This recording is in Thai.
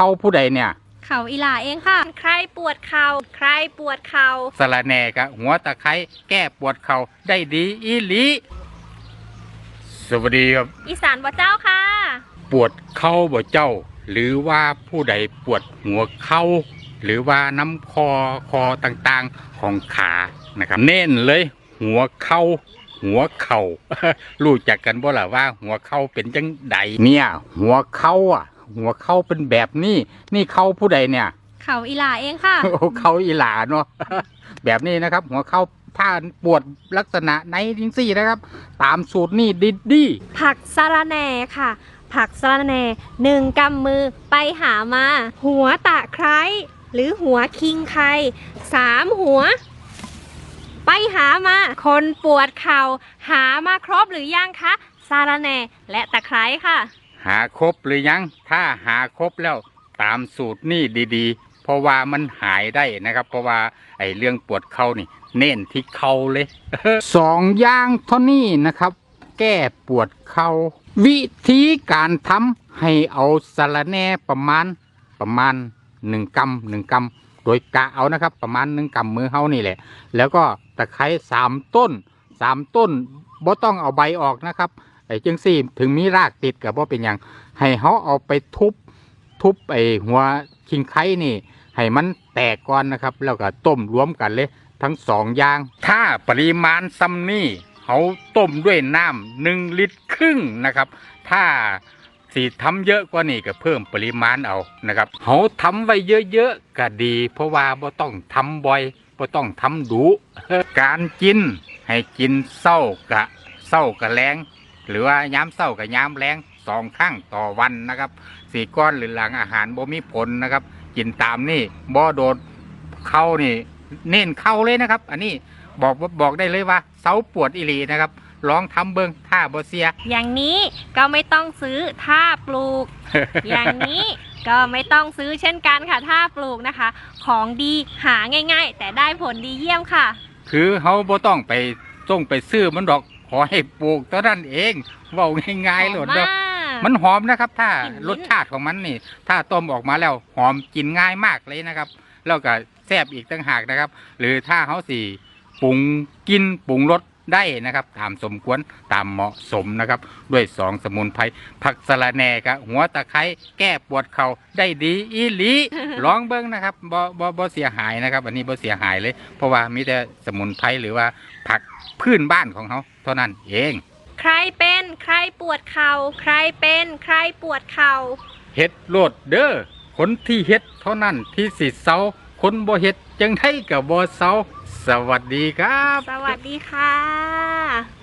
เขาผู้ใดเนี่ย เขาอีหลาเองค่ะ ใครปวดเข่าใครปวดเข่าสะระแหน่กะหัวตะไคร้แก้ปวดเข่าได้ดีอีหลีสวัสดีครับ อีสานบ่เจ้าค่ะ ปวดเข่าบ่เจ้า หรือว่าผู้ใดปวดหัวเข่าหรือว่าน้ำคอคอต่างๆของขานะครับเน้นเลย หัวเข่าหัวเข่ารู้จักกันบ่ล่ะว่า หัวเข่าเป็นจังใดเนี่ย หัวเข่าอะ หัวเข่าเป็นแบบนี้ นี่เข่าผู้ใดเนี่ย เขาอีหลาเองค่ะ โอ้เขาอีหลาเนาะ แบบนี้นะครับ หัวเข้าถ้าปวดลักษณะไหนจริงสี่นะครับ ตามสูตรนี่ดิดดี้ผักสะระแหน่ค่ะ ผักสะระแหน่หนึ่งกำมือไปหามา หัวตะไคร้หรือหัวคิงไคสามหัว ไปหามา คนปวดเข่าหามาครบหรือยังคะสะระแหน่และตะไคร้ค่ะ หาครบหรือยัง ถ้าหาครบแล้วตามสูตรนี่ดีๆ เพราะว่ามันหายได้นะครับ เพราะว่าไอ้เรื่องปวดเข่านี่ เน้นที่เข่าเลยสองอย่างเท่านี้นะครับ แก้ปวดเข่าวิธีการทำให้เอาสารแน่ประมาณประมาณหนึ่งกำหนึ่งกำโดยกะเอานะครับ ประมาณหนึ่งกำมือเฮานี่แหละ แล้วก็ตะไคร้สามต้นสามต้นบ่ต้องเอาใบออกนะครับ ไอ้จังซี่ถึงมีรากติดกับว่าเป็นอย่างให้เขาเอาไปทุบทุบไอ้หัวคิงไข่นี่ ให้มันแตกก่อนนะครับ แล้วก็ต้มรวมกันเลย ทั้งสองอย่าง ถ้าปริมาณซัมนี่เขาต้มด้วยน้ำหนึ่งลิตรครึ่งนะครับ ถ้าสีทำเยอะกว่านี้ก็เพิ่มปริมาณเอานะครับเขาทำไว้เยอะๆก็ดี เพราะว่าบ่ต้องทำบ่อยบ่ต้องทำดุการกิน ให้กินเศร้ากะเศร้ากะแรง หรือว่าย้ำเศร้ากะย้ำแรงสองครั้งต่อวันนะครับสี่ก้อนหรือหลังอาหารบ่มีผลนะครับ กินตามนี่บ่โดดเข้านี่ เน้นเข้าเลยนะครับ อันนี้บอกบอกได้เลยว่าเสาปวดอิลีนะครับลองทำเบิงถ้าบ่เสีย อย่างนี้ก็ไม่ต้องซื้อถ้าปลูก อย่างนี้ก็ไม่ต้องซื้อเช่นกันค่ะ ถ้าปลูกนะคะ ของดีหาง่าย ๆ แต่ได้ผลดีเยี่ยมค่ะ คือเขาบ่ต้องไปต้องไปซื้อมันดอก ขอให้ปลูกเท่านั้นเองเว้าง่ายๆโหลดหอมเนาะมากมันหอมนะครับ ถ้ากลิ่นลิ้นรสชาติของมันนี่ ถ้าต้มออกมาแล้วหอมกินง่ายมากเลยนะครับ แล้วก็แซ่บอีกตั้งหากนะครับ หรือถ้าเขาสี่ปรุงกินปรุงรส ได้นะครับ ตามสมควรตามเหมาะสมนะครับ ด้วยสองสมุนไพรผักสะระแหน่กับหัวตะไคร้แก้ปวดเข่าได้ดีอีหลีลองเบิ้งนะครับบ่บ่บ่เสียหายนะครับ อันนี้บ่เสียหายเลย เพราะว่ามีแต่สมุนไพรหรือว่าผักพื้นบ้านของเขาเท่านั้นเอง ใครเป็นใครปวดเข่าใครเป็นใครปวดเข่าเฮ็ดโลดเด้อคนที่เฮ็ดเท่านั้นที่สิเซาคนบ่เฮ็ดจังไดก็บ่เซา สวัสดีครับ สวัสดีค่ะ